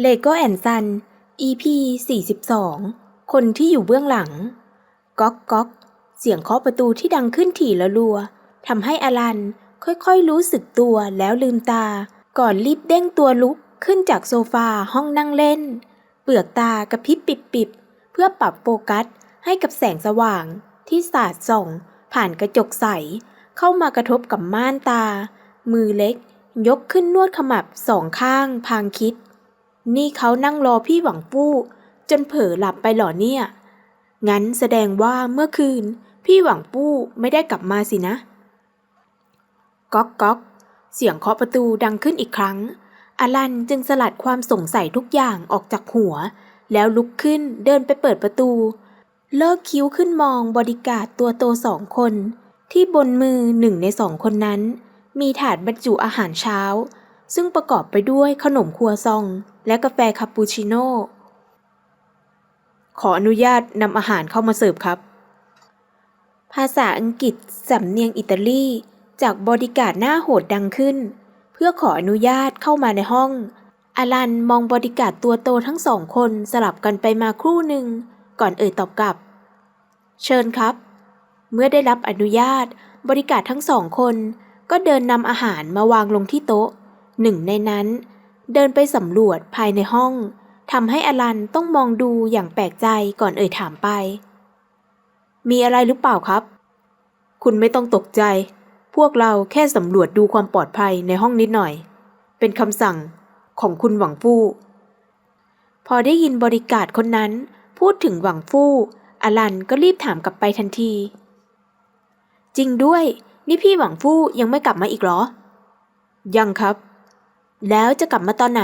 เลโก้แอนซัน EP 42 คนที่อยู่เบื้องหลัง ก๊อกก๊อก เสียงเคาะประตูที่ดังขึ้นถี่ละรัวทำให้อลันค่อยๆรู้สึกตัวแล้วลืมตา ก่อนรีบเด้งตัวลุกขึ้นจากโซฟาห้องนั่งเล่น เปลือกตากระพริบปิบๆ เพื่อปรับโฟกัสให้กับแสงสว่างที่สาดส่อง ผ่านกระจกใส เข้ามากระทบกับม่านตา มือเล็ก ยกขึ้นนวดขมับสองข้างพางคิด นี่เขานั่งรอพี่หวังฟู่จนเผลอหลับไปหรอเนี่ย งั้นแสดงว่าเมื่อคืน พี่หวังฟู่ไม่ได้กลับมาสินะ ก๊อกก๊อก เสียงเคาะประตูดังขึ้นอีกครั้ง อลันจึงสลัดความสงสัยทุกอย่างออกจากหัว แล้วลุกขึ้นเดินไปเปิดประตู เลิกคิ้วขึ้นมองบริการตัวโตสองคน ที่บนมือหนึ่งในสองคนนั้น มีถาดบรรจุอาหารเช้า ซึ่งประกอบไปด้วยขนมครัวซอง และกาแฟคาปูชิโน่ขออนุญาตนำอาหารเข้ามาเสิร์ฟครับ ภาษาอังกฤษสำเนียงอิตาลี จากบริการดหน้าโหดดังขึ้น เพื่อขออนุญาตเข้ามาในห้อง อลันมองบริการดตัวโตทั้งสองคนสลับกันไปมาครู่หนึ่ง ก่อนเอ่ยตอบกลับ เชิญครับ เมื่อได้รับอนุญาต บริการทั้งสองคน ก็เดินนำอาหารมาวางลงที่โต๊ะ หนึ่งในนั้น เดินไปสำรวจภายในห้องทำให้อลันต้องมองดูอย่างแปลกใจก่อนเอ่ยถามไป มีอะไรหรือเปล่าครับ คุณไม่ต้องตกใจ พวกเราแค่สำรวจดูความปลอดภัยในห้องนิดหน่อย เป็นคำสั่งของคุณหวังฟู่ พอได้ยินบริการคนนั้น พูดถึงหวังฟู่ อลันก็รีบถามกลับไปทันที จริงด้วย นี่พี่หวังฟู่ยังไม่กลับมาอีกเหรอ ยังครับ แล้วจะกลับมาตอนไหน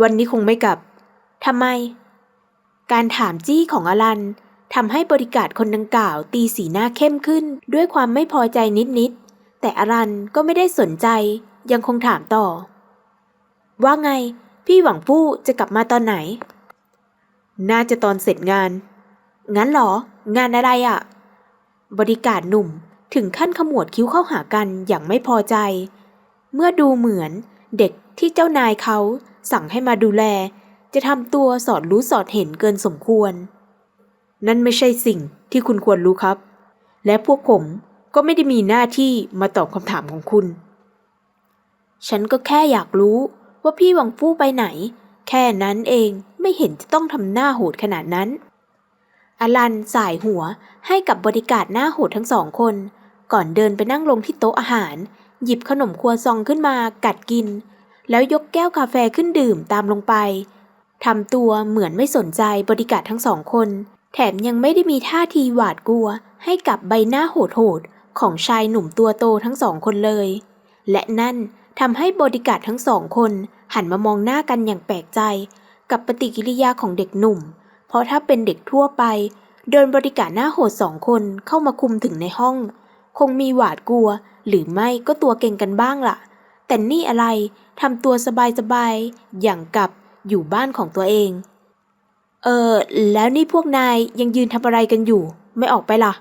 วันนี้คงไม่กลับ ทำไม การถามจี้ของอลันทำให้บริการคนดังกล่าวตีสีหน้าเข้มขึ้นด้วยความไม่พอใจนิดๆ แต่อลันก็ไม่ได้สนใจยังคงถามต่อ ว่าไง พี่หวังฟู่จะกลับมาตอนไหน น่าจะตอนเสร็จงาน งั้นหรอ งานอะไรอะ่ะ บริการหนุ่มถึงขั้นขมวดคิ้วเข้าหากันอย่างไม่พอใจ เมื่อดูเหมือน เด็กที่เจ้านายเขาสั่งให้มาดูแล จะทำตัวสอดรู้สอดเห็นเกินสมควร นั่นไม่ใช่สิ่งที่คุณควรรู้ครับ และพวกผมก็ไม่ได้มีหน้าที่มาตอบคำถามของคุณ ฉันก็แค่อยากรู้ว่าพี่หวังฟู่ไปไหน แค่นั้นเองไม่เห็นจะต้องทำหน้าโหดขนาดนั้น อลันสายหัวให้กับบริการดหน้าโหดทั้งสองคน ก่อนเดินไปนั่งลงที่โต๊ะอาหาร หยิบขนมครัวซองขึ้นมากัดกิน แล้วยกแก้วกาแฟขึ้นดื่มตามลงไปทำตัวเหมือนไม่สนใจบริการทั้งสองคน แถมยังไม่ได้มีท่าทีหวาดกลัว ให้กับใบหน้าโหดๆของชายหนุ่มตัวโตทั้งสองคนเลย และนั่นทำให้บริการทั้งสองคนหันมามองหน้ากันอย่างแปลกใจ กับปฏิกิริยาของเด็กหนุ่ม เพราะถ้าเป็นเด็กทั่วไป เดินบริการหน้าโหดสองคนเข้ามาคุมถึงในห้อง คงมีหวาดกลัว หรือไม่ก็ตัวเก่งกันบ้างล่ะ แต่นี่อะไรทำตัวสบายๆอย่างกับอยู่บ้านของตัวเอง เออแล้วนี่พวกนายยังยืนทำอะไรกันอยู่ ไม่ออกไปล่ะ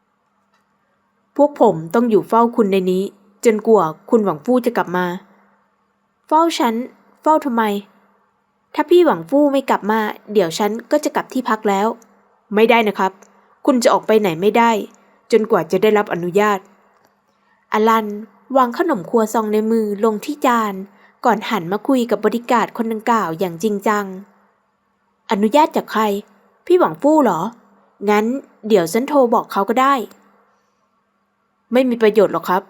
พวกผมต้องอยู่เฝ้าคุณในนี้ จนกว่าคุณหวังฟู่จะกลับมา เฝ้าฉัน เฝ้าทำไม ถ้าพี่หวังฟู่ไม่กลับมา เดี๋ยวฉันก็จะกลับที่พักแล้ว ไม่ได้นะครับ คุณจะออกไปไหนไม่ได้ จนกว่าจะได้รับอนุญาต อลันวางขนมครัวซองในมือลงที่จาน ก่อนหันมาคุยกับบริการคนดังกล่าวอย่างจริงจัง อนุญาตจากใคร พี่หวังฟู่เหรอ งั้นเดี๋ยวฉันโทรบอกเขาก็ได้ ไม่มีประโยชน์หรอกครับ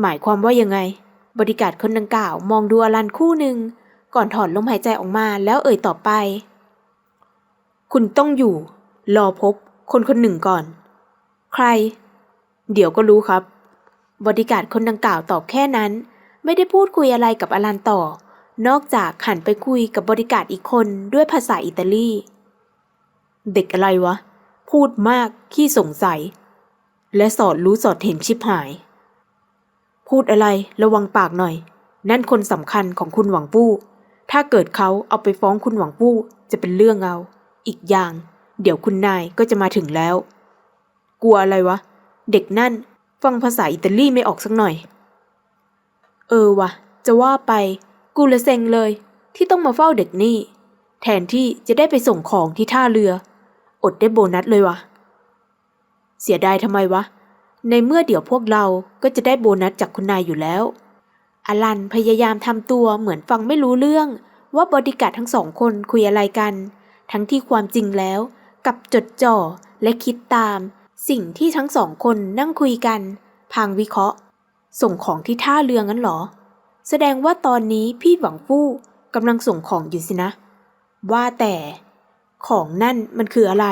หมายความว่ายังไง บริการคนดังกล่าวมองดูอลันคู่หนึ่ง ก่อนถอนลมหายใจออกมาแล้วเอ่ยต่อไป คุณต้องอยู่ รอพบคนคนหนึ่งก่อน ใคร เดี๋ยวก็รู้ครับ บริการคนดังกล่าวตอบแค่นั้น ไม่ได้พูดคุยอะไรกับอลันต่อ นอกจากหันไปคุยกับบริการอีกคนด้วยภาษาอิตาลี เด็กอะไรวะ พูดมากขี้สงสัย และสอดรู้สอดเห็นชิบหาย พูดอะไรระวังปากหน่อย นั่นคนสำคัญของคุณหวังฟู่ถ้าเกิดเขาเอาไปฟ้องคุณหวังฟู่จะเป็นเรื่องเอา อีกอย่าง เดี๋ยวคุณนายก็จะมาถึงแล้ว กลัวอะไรวะ เด็กนั่น ฟังภาษาอิตาลีไม่ออกสักหน่อย เออวะจะว่าไป กูละเซ็งเลย ที่ต้องมาเฝ้าเด็กนี่ แทนที่จะได้ไปส่งของที่ท่าเรือ อดได้โบนัสเลยวะเสียดายทำไมวะ ในเมื่อเดี๋ยวพวกเราก็จะได้โบนัสจากคุณนายอยู่แล้ว อลันพยายามทำตัวเหมือนฟังไม่รู้เรื่อง ว่าบอดี้การ์ดทั้งสองคนคุยอะไรกัน ทั้งที่ความจริงแล้ว กับจดจ่อและคิดตาม สิ่งที่ทั้งสองคนนั่งคุยกัน พางวิเคราะห์ ส่งของที่ท่าเรืองั้นเหรอ แสดงว่าตอนนี้พี่หวังฟู่กำลังส่งของอยู่สินะ ว่าแต่ของนั่นมันคืออะไร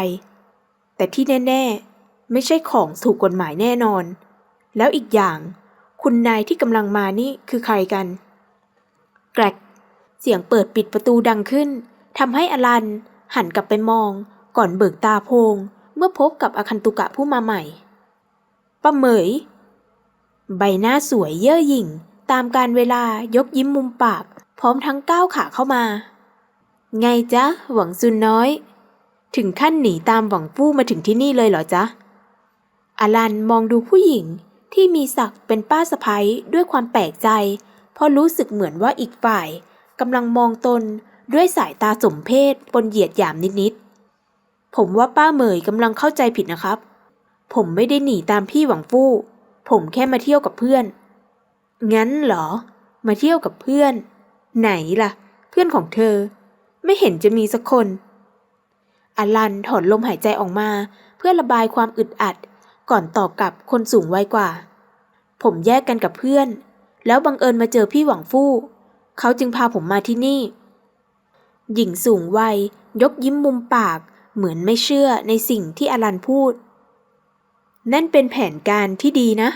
แต่ที่แน่ๆ ไม่ใช่ของถูกกฎหมายแน่นอน แล้วอีกอย่าง คุณนายที่กำลังมานี่คือใครกัน แกรกเสียงเปิดปิดประตูดังขึ้นทำให้อลันหันกลับไปมองก่อนเบิกตาโพง เมื่อพบกับอาคันตุกะผู้มาใหม่ป้าเหมย ใบหน้าสวยเย่อหยิ่ง ตามการเวลายกยิ้มมุมปาก พร้อมทั้งก้าวขาเข้ามา ไงจ๊ะ หวังซุนน้อย ถึงขั้นหนีตามหวังฟู่มาถึงที่นี่เลยเหรอจ๊ะอลันมองดูผู้หญิงที่มีศักดิ์เป็นป้าสะพ้ยด้วยความแปลกใจ เพราะรู้สึกเหมือนว่าอีกฝ่ายกำลังมองตนด้วยสายตาสมเพศปนเหยียดหยามนิดๆ ผมว่าป้าเหมยกำลังเข้าใจผิดนะครับ ผมไม่ได้หนีตามพี่หวังฟู่ ผมแค่มาเที่ยวกับเพื่อน งั้นเหรอ มาเที่ยวกับเพื่อน ไหนล่ะ เพื่อนของเธอ ไม่เห็นจะมีสักคนอลันถอนลมหายใจออกมาเพื่อระบายความอึดอัด ก่อนตอบกับคนสูงวัยกว่า ผมแยกกันกับเพื่อน แล้วบังเอิญมาเจอพี่หวังฟู่ เขาจึงพาผมมาที่นี่ หญิงสูงวัยยกยิ้มมุมปาก เหมือนไม่เชื่อในสิ่งที่อลันพูด นั่นเป็นแผนการที่ดีนะ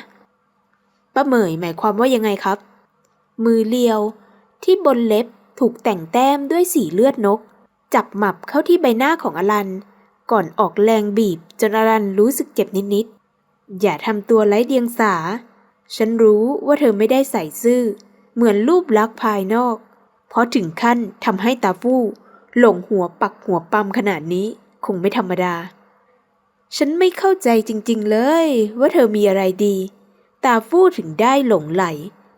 ป้าเหมยหมายความว่ายังไงครับ มือเลียวที่บนเล็บถูกแต่งแต้มด้วยสีเลือดนก จับหมับเข้าที่ใบหน้าของอลัน ก่อนออกแรงบีบจนอลันรู้สึกเจ็บนิดๆ อย่าทำตัวไร้เดียงสา ฉันรู้ว่าเธอไม่ได้ใส่ซื่อ เหมือนรูปลักษณ์ภายนอก เพราะถึงขั้นทำให้ตาฟู่หลงหัวปักหัวปั๊มขนาดนี้ คงไม่ธรรมดา ฉันไม่เข้าใจจริงๆเลยว่าเธอมีอะไรดี ตาฟู่ถึงได้หลงไหล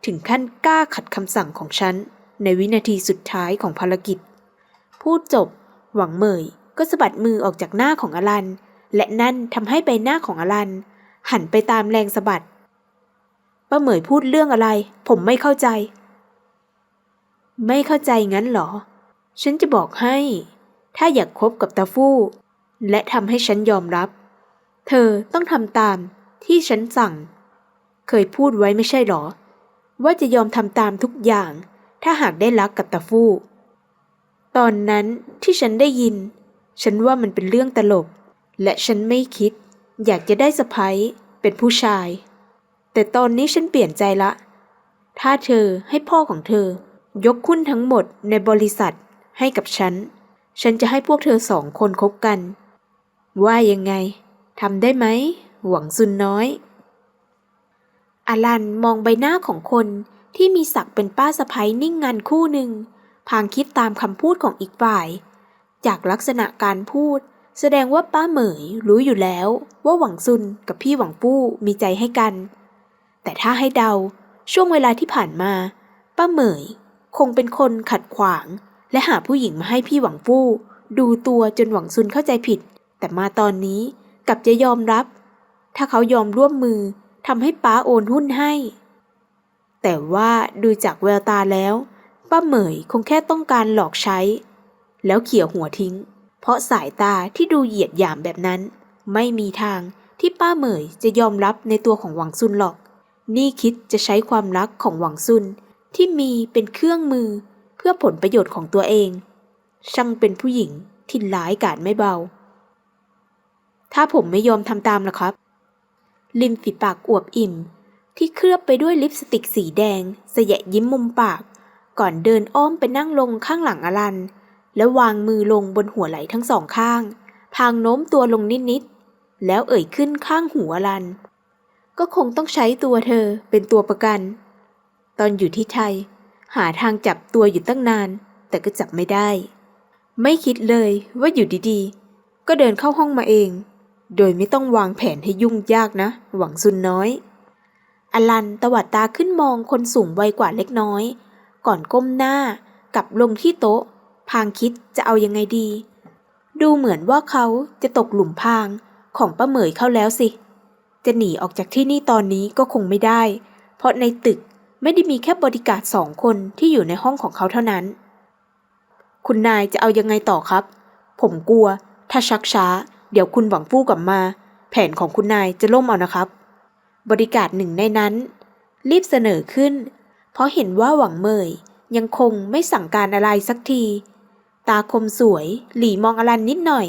ถึงขั้นกล้าขัดคำสั่งของฉัน ในวินาทีสุดท้ายของภารกิจ พูดจบ หวังเหมยก็สะบัดมือออกจากหน้าของอลัน และนั่นทำให้ใบหน้าของอลัน หันไปตามแรงสะบัดป้าเหมยพูดเรื่องอะไร ผมไม่เข้าใจ ไม่เข้าใจงั้นเหรอ ฉันจะบอกให้ ถ้าอยากคบกับตาฟู่และทำให้ฉันยอมรับ เธอต้องทำตามที่ฉันสั่ง เคยพูดไว้ไม่ใช่หรอ ว่าจะยอมทำตามทุกอย่าง ถ้าหากได้รักกับตาฟู่ตอนนั้นที่ฉันได้ยิน ฉันว่ามันเป็นเรื่องตลก และฉันไม่คิด อยากจะได้สะพ้ยเป็นผู้ชาย แต่ตอนนี้ฉันเปลี่ยนใจละ ถ้าเธอให้พ่อของเธอยกคุณทั้งหมดในบริษัทให้กับฉัน ฉันจะให้พวกเธอสองคนคบกัน ว่ายังไงทำได้ไหม หวังซุนน้อย อลันมองใบหน้าของคนที่มีศักดิ์เป็นป้าสะพ้ยนิ่งงันคู่หนึ่ง พางคิดตามคำพูดของอีกฝ่าย จากลักษณะการพูด แสดงว่าป้าเหมยรู้อยู่แล้วว่าหวังซุนกับพี่หวังปู้มีใจให้กัน แต่ถ้าให้เดาช่วงเวลาที่ผ่านมา ป้าเหมยคงเป็นคนขัดขวาง และหาผู้หญิงมาให้พี่หวังฟู่ดูตัวจนหวังซุนเข้าใจผิด แต่มาตอนนี้กลับจะยอมรับ ถ้าเขายอมร่วมมือทำให้ป้าโอนหุ้นให้ แต่ว่าดูจากแววตาแล้ว ป้าเหมยคงแค่ต้องการหลอกใช้ แล้วเขี่ยหัวทิ้ง เพราะสายตาที่ดูเหยียดหยามแบบนั้น ไม่มีทางที่ป้าเหมยจะยอมรับในตัวของหวังซุนหรอก นี่คิดจะใช้ความรักของหวังซุนที่มีเป็นเครื่องมือ พื่อผลประโยชน์ของตัวเอง ช่างเป็นผู้หญิงที่ร้ายกาจไม่เบา ถ้าผมไม่ยอมทำตามล่ะครับ ริมฝีปากอวบอิ่ม ที่เคลือบไปด้วยลิปสติกสีแดงเสยะยิ้มมุมปาก ก่อนเดินอ้อมไปนั่งลงข้างหลังอลัน แล้ววางมือลงบนหัวไหล่ทั้งสองข้าง พางโน้มตัวลงนิดๆ แล้วเอ่ยขึ้นข้างหัวอลัน ก็คงต้องใช้ตัวเธอเป็นตัวประกัน ตอนอยู่ที่ไทย หาทางจับตัวอยู่ตั้งนาน แต่ก็จับไม่ได้ ไม่คิดเลยว่าอยู่ดีๆ ก็เดินเข้าห้องมาเอง โดยไม่ต้องวางแผนให้ยุ่งยากนะ หวังซุนน้อย อลันตวัดตาขึ้นมองคนสูงวัยกว่าเล็กน้อย ก่อนก้มหน้ากลับลงที่โต๊ะ พางคิดจะเอายังไงดี ดูเหมือนว่าเขาจะตกหลุมพรางของป้าเหมยเข้าแล้วสิ จะหนีออกจากที่นี่ตอนนี้ก็คงไม่ได้ เพราะในตึก ไม่ได้มีแค่บริการสองคนที่อยู่ในห้องของเขาเท่านั้น คุณนายจะเอายังไงต่อครับ ผมกลัว ถ้าชักช้า เดี๋ยวคุณหวังฟู่กลับมา แผนของคุณนายจะล่มเอานะครับ บริการหนึ่งในนั้น รีบเสนอขึ้น เพราะเห็นว่าหวังเมยยังคงไม่สั่งการอะไรสักที ตาคมสวย หลีมองอลันนิดหน่อย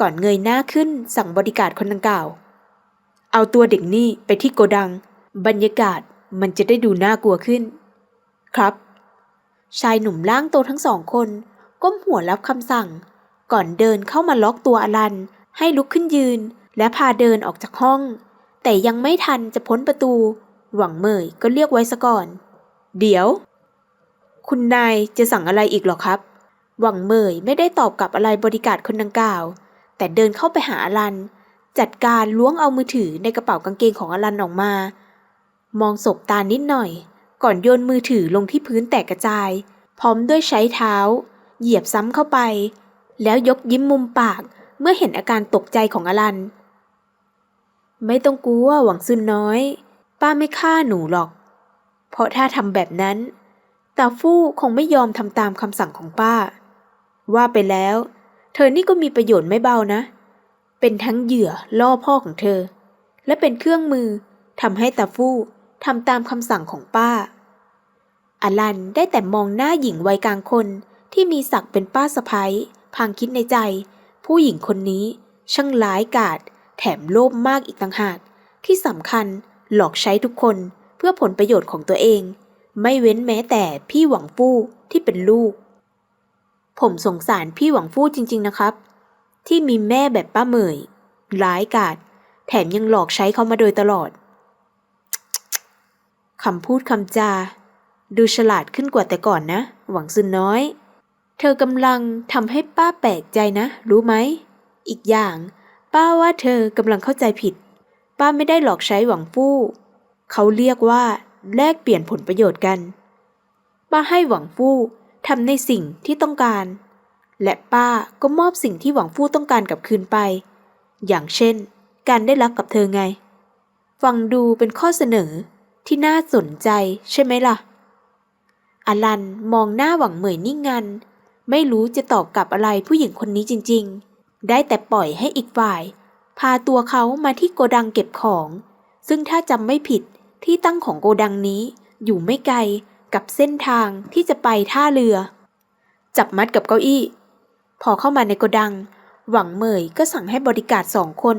ก่อนเงยหน้าขึ้นสั่งบริการคนดังกล่าว เอาตัวเด็กนี่ไปที่โกดัง บรรยากาศ มันจะได้ดูน่ากลัวขึ้น ครับ ชายหนุ่มร่างโตทั้งสองคน ก้มหัวรับคำสั่ง ก่อนเดินเข้ามาล็อกตัวอลัน ให้ลุกขึ้นยืน และพาเดินออกจากห้อง แต่ยังไม่ทันจะพ้นประตู หวังเมยก็เรียกไว้ซะก่อน เดี๋ยว คุณนายจะสั่งอะไรอีกหรอครับ หวังเมยไม่ได้ตอบกลับอะไรบริการคนดังกล่าว แต่เดินเข้าไปหาอลัน จัดการล้วงเอามือถือในกระเป๋ากางเกงของอลันออกมา มองศบตานิดหน่อย ก่อนโยนมือถือลงที่พื้นแตกกระจาย พร้อมด้วยใช้เท้า เหยียบซ้ำเข้าไป แล้วยกยิ้มมุมปากเมื่อเห็นอาการตกใจของอลัน ไม่ต้องกลัวหวังซุนน้อย ป้าไม่ฆ่าหนูหรอก เพราะถ้าทำแบบนั้นตาฟู่คงไม่ยอมทำตามคำสั่งของป้า ว่าไปแล้ว เธอนี่ก็มีประโยชน์ไม่เบานะ เป็นทั้งเหยื่อล่อพ่อของเธอ และเป็นเครื่องมือทำให้ตาฟู่ ทำตามคำสั่งของป้า อลันได้แต่มองหน้าหญิงวัยกลางคนที่มีศักดิ์เป็นป้าสะพ้ยพางคิดในใจ ผู้หญิงคนนี้ช่างร้ายกาจแถมโลภมากอีกต่างหาก ที่สำคัญหลอกใช้ทุกคนเพื่อผลประโยชน์ของตัวเอง ไม่เว้นแม้แต่พี่หวังฟู่ที่เป็นลูก ผมสงสารพี่หวังฟู่จริง ๆนะครับ ที่มีแม่แบบป้าเหมยร้ายกาจแถมยังหลอกใช้เขามาโดยตลอด คำพูดคำจา ดูฉลาดขึ้นกว่าแต่ก่อนนะ หวังซุนน้อย เธอกำลังทำให้ป้าแปลกใจนะ รู้ไหม อีกอย่าง ป้าว่าเธอกำลังเข้าใจผิด ป้าไม่ได้หลอกใช้หวังฟู่ เขาเรียกว่าแลกเปลี่ยนผลประโยชน์กัน ป้าให้หวังฟู่ทำในสิ่งที่ต้องการ และป้าก็มอบสิ่งที่หวังฟู่ต้องการกลับคืนไป อย่างเช่น การได้รักกับเธอไง ฟังดูเป็นข้อเสนอ ที่น่าสนใจใช่ไหมล่ะ อลันมองหน้าหวังเหมยนิ่งงัน ไม่รู้จะตอบกลับอะไรผู้หญิงคนนี้จริง ๆ ได้แต่ปล่อยให้อีกฝ่าย พาตัวเขามาที่โกดังเก็บของ ซึ่งถ้าจำไม่ผิดที่ตั้งของโกดังนี้อยู่ไม่ไกลกับเส้นทางที่จะไปท่าเรือ จับมัดกับเก้าอี้ พอเข้ามาในโกดัง หวังเหมยก็สั่งให้บริการสองคน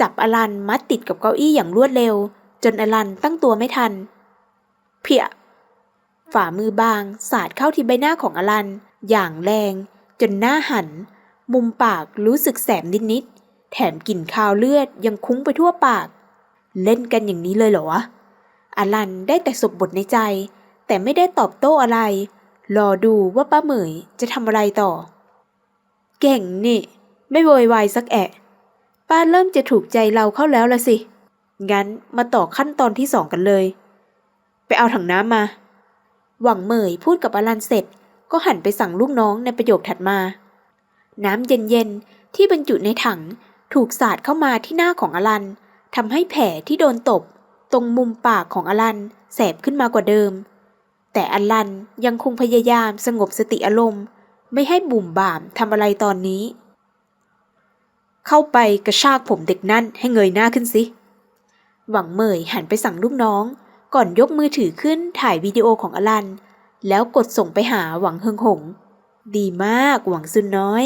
จับอลันมัดติดกับเก้าอี้อย่างรวดเร็ว จนอลันตั้งตัวไม่ทัน เพียฝ่ามือบางสาดเข้าที่ใบหน้าของอลัน อย่างแรง จนหน้าหัน มุมปากรู้สึกแสบนิดๆแถมกลิ่นคาวเลือดยังคุ้งไปทั่วปาก เล่นกันอย่างนี้เลยเหรอวะอลันได้แต่สบบทในใจ แต่ไม่ได้ตอบโต้อะไร รอดูว่าป้าเหมยจะทำอะไรต่อ เก่งนี่ ไม่โวยวายสักแอะ ป้าเริ่มจะถูกใจเราเข้าแล้วละสิ งั้นมาต่อขั้นตอนที่สองกันเลย ไปเอาถังน้ำมา หวังเหมยพูดกับอลันเสร็จ ก็หันไปสั่งลูกน้องในประโยคถัดมา น้ำเย็นๆที่บรรจุในถังถูกสาดเข้ามาที่หน้าของอลันทำให้แผลที่โดนตบ ตรงมุมปากของอลันแสบขึ้นมากว่าเดิม แต่อลันยังคงพยายามสงบสติอารมณ์ ไม่ให้บุ่มบ่ามทำอะไรตอนนี้ เข้าไปกระชากผมเด็กนั่นให้เงยหน้าขึ้นสิ หวังเหมยหันไปสั่งลูกน้อง ก่อนยกมือถือขึ้นถ่ายวิดีโอของอลัน แล้วกดส่งไปหาหวังเฮิงหง ดีมากหวังซุนน้อย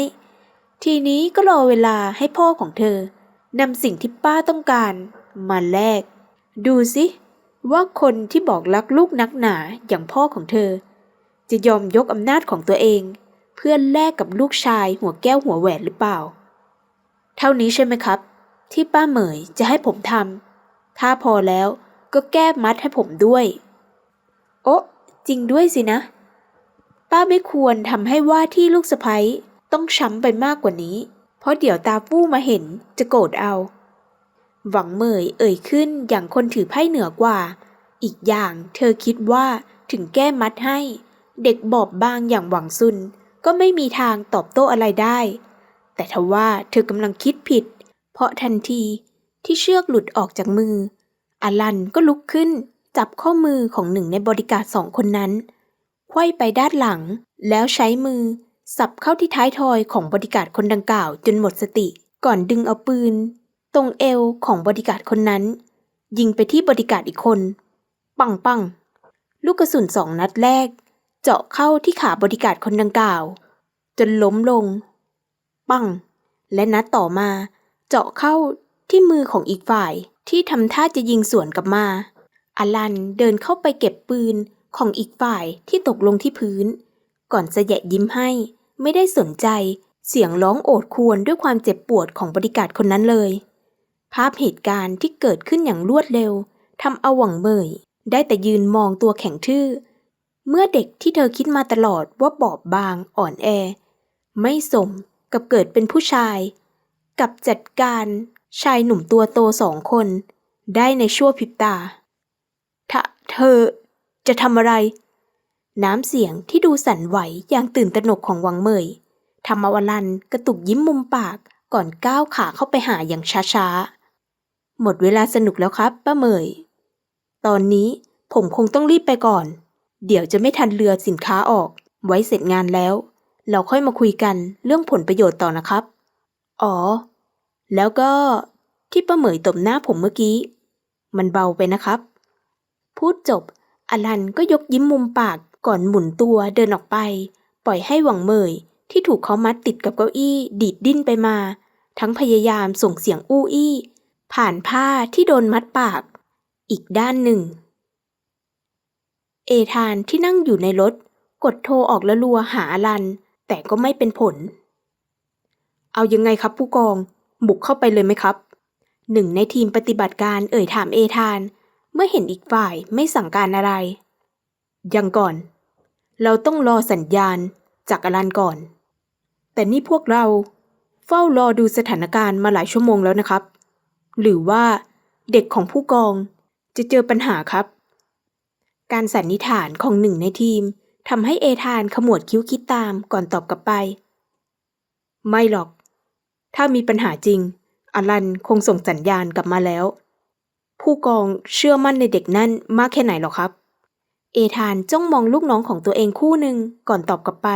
ทีนี้ก็รอเวลาให้พ่อของเธอนำสิ่งที่ป้าต้องการ มาแลก ดูสิว่าคนที่บอกรักลูกนักหนาอย่างพ่อของเธอ จะยอมยกอำนาจของตัวเอง เพื่อแลกกับลูกชายหัวแก้วหัวแหวนหรือเปล่า เท่านี้ใช่ไหมครับ ที่ป้าเหมยจะให้ผมทำ ถ้าพอแล้วก็แก้มัดให้ผมด้วย โอ้จริงด้วยสินะ ป้าไม่ควรทำให้ว่าที่ลูกสะใภ้ต้องช้ำไปมากกว่านี้ เพราะเดี๋ยวตาฟู่มาเห็นจะโกรธเอา หวังเหมยเอ่ยขึ้นอย่างคนถือไพ่เหนือกว่า อีกอย่างเธอคิดว่าถึงแก้มัดให้ เด็กบอบบางอย่างหวังซุน ก็ไม่มีทางตอบโต้อะไรได้ แต่ทว่าเธอกำลังคิดผิด เพราะทันที ที่เชือกหลุดออกจากมือ อลันก็ลุกขึ้น จับข้อมือของหนึ่งในบริการสองคนนั้นไขว้ไปด้านหลัง แล้วใช้มือ สับเข้าที่ท้ายทอยของบริการคนดังกล่าวจนหมดสติ ก่อนดึงเอาปืน ตรงเอวของบริการคนนั้น ยิงไปที่บริการอีกคน ปังปังลูกกระสุนสองนัดแรก เจาะเข้าที่ขาบริการคนดังกล่าว จนล้มลง ปัง และนัดต่อมาเจาะเข้า ที่มือของอีกฝ่ายที่ทำท่าจะยิงสวนกลับมา อลันเดินเข้าไปเก็บปืนของอีกฝ่ายที่ตกลงที่พื้น ก่อนจะแยะยิ้มให้ ไม่ได้สนใจเสียงร้องโอดครวญด้วยความเจ็บปวดของบริการคนนั้นเลย ภาพเหตุการณ์ที่เกิดขึ้นอย่างรวดเร็วทำเอาหวังเมยได้แต่ยืนมองตัวแข็งทื่อ เมื่อเด็กที่เธอคิดมาตลอดว่าบอบบางอ่อนแอ ไม่สมกับเกิดเป็นผู้ชาย กับจัดการ ชายหนุ่มตัวโตสองคน ได้ในชั่วพริบตาถ้าเธอจะทำอะไร น้ำเสียงที่ดูสั่นไหวอย่างตื่นตระหนกของวังเมยทำเอาอลันกระตุกยิ้มมุมปากก่อนก้าวขาเข้าไปหาอย่างช้าๆ หมดเวลาสนุกแล้วครับ ป้าเมย ตอนนี้ผมคงต้องรีบไปก่อน เดี๋ยวจะไม่ทันเรือสินค้าออก ไว้เสร็จงานแล้ว เราค่อยมาคุยกันเรื่องผลประโยชน์ต่อนะครับ อ๋อ แล้วก็ที่ป้าเหมยตบหน้าผมเมื่อกี้ มันเบาไปนะครับ พูดจบ อลันก็ยกยิ้มมุมปากก่อนหมุนตัวเดินออกไป ปล่อยให้หวังเมยที่ถูกเขามัดติดกับเก้าอี้ดีดดิ้นไปมา ทั้งพยายามส่งเสียงอู้อี้ ผ่านผ้าที่โดนมัดปาก อีกด้านหนึ่ง เอธานที่นั่งอยู่ในรถ กดโทรออกละลัวหาอลัน แต่ก็ไม่เป็นผล เอายังไงครับผู้กอง บุกเข้าไปเลยไหมครับ หนึ่งในทีมปฏิบัติการเอ่ยถามเอธาน เมื่อเห็นอีกฝ่ายไม่สั่งการอะไร ยังก่อน เราต้องรอสัญญาณจากอลันก่อน แต่นี่พวกเราเฝ้ารอดูสถานการณ์มาหลายชั่วโมงแล้วนะครับ หรือว่าเด็กของผู้กองจะเจอปัญหาครับ การสันนิษฐานของหนึ่งในทีมทำให้เอธานขมวดคิ้วคิดตามก่อนตอบกลับไป ไม่หรอก ถ้ามีปัญหาจริง อลันคงส่งสัญญาณกลับมาแล้ว ผู้กองเชื่อมั่นในเด็กนั่นมากแค่ไหนหรอครับ เอธานจ้องมองลูกน้องของตัวเองคู่หนึ่งก่อนตอบกลับไป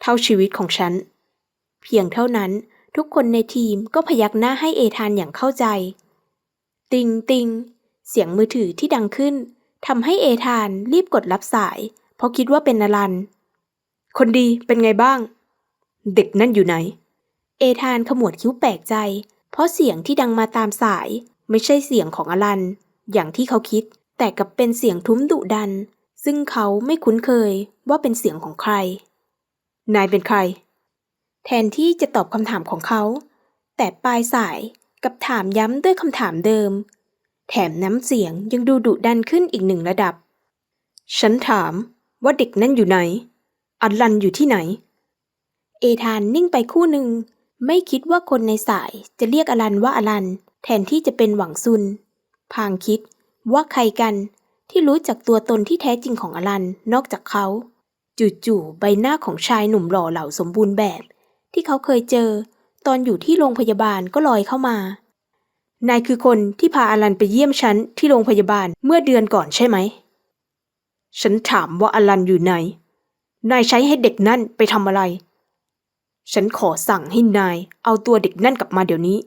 เท่าชีวิตของฉัน เพียงเท่านั้นทุกคนในทีมก็พยักหน้าให้เอธานอย่างเข้าใจ ติงติงเสียงมือถือที่ดังขึ้นทำให้เอธานรีบกดรับสาย เพราะคิดว่าเป็นอลัน คนดีเป็นไงบ้าง เด็กนั่นอยู่ไหน เอธานขมวดคิ้วแปลกใจ เพราะเสียงที่ดังมาตามสาย ไม่ใช่เสียงของอลัน อย่างที่เขาคิด แต่กับเป็นเสียงทุ้มดุดัน ซึ่งเขาไม่คุ้นเคยว่าเป็นเสียงของใคร นายเป็นใคร แทนที่จะตอบคำถามของเขา แต่ปลายสายกับถามย้ำด้วยคำถามเดิม แถมน้ำเสียงยังดูดุดันขึ้นอีกหนึ่งระดับ ฉันถามว่าเด็กนั่นอยู่ไหนอลันอยู่ที่ไหน เอธานนิ่งไปคู่หนึ่ง ไม่คิดว่าคนในสายจะเรียกอลันว่าอลัน แทนที่จะเป็นหวังซุน พางคิดว่าใครกันที่รู้จักตัวตนที่แท้จริงของอลันนอกจากเขา จู่ๆใบหน้าของชายหนุ่มหล่อเหลาสมบูรณ์แบบ ที่เขาเคยเจอ ตอนอยู่ที่โรงพยาบาลก็ลอยเข้ามานายคือคนที่พาอลันไปเยี่ยมฉันที่โรงพยาบาลเมื่อเดือนก่อนใช่ไหม ฉันถามว่าอลันอยู่ไหน นายใช้ให้เด็กนั่นไปทำอะไร ฉันขอสั่งให้นาย เอาตัวเด็กนั่นกลับมาเดี๋ยวนี้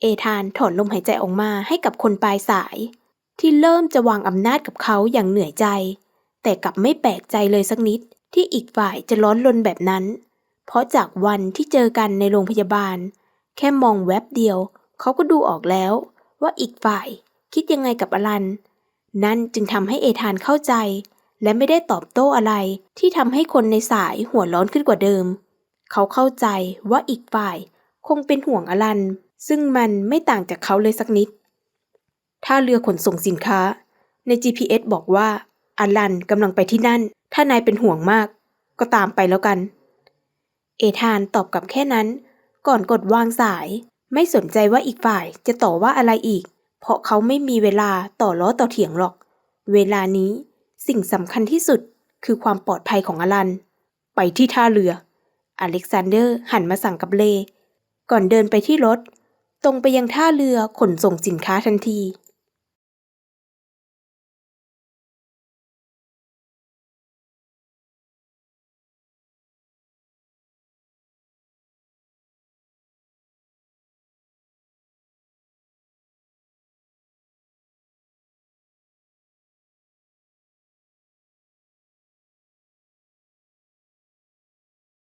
เอธานถอนลมหายใจออกมาให้กับคนปลายสาย ที่เริ่มจะวางอำนาจกับเขาอย่างเหนื่อยใจ แต่กลับไม่แปลกใจเลยสักนิดที่อีกฝ่ายจะร้อนรนแบบนั้น เพราะจากวันที่เจอกันในโรงพยาบาล แค่มองแวบเดียว เขาก็ดูออกแล้ว ว่าอีกฝ่ายคิดยังไงกับอลัน นั่นจึงทำให้เอธานเข้าใจ และไม่ได้ตอบโต้อะไรที่ทำให้คนในสายหัวร้อนขึ้นกว่าเดิม เขาเข้าใจว่าอีกฝ่ายคงเป็นห่วงอลัน ซึ่งมันไม่ต่างจากเขาเลยสักนิด ถ้าเรือขนส่งสินค้า ใน GPS บอกว่าอลันกำลังไปที่นั่น ถ้านายเป็นห่วงมาก ก็ตามไปแล้วกัน เอธานตอบกลับแค่นั้น ก่อนกดวางสาย ไม่สนใจว่าอีกฝ่ายจะต่อว่าอะไรอีก เพราะเขาไม่มีเวลาต่อล้อต่อเถียงหรอก เวลานี้สิ่งสำคัญที่สุดคือความปลอดภัยของอลัน ไปที่ท่าเรือ อเล็กซานเดอร์หันมาสั่งกับเล ก่อนเดินไปที่รถ ตรงไปยังท่าเรือขนส่งสินค้าทันที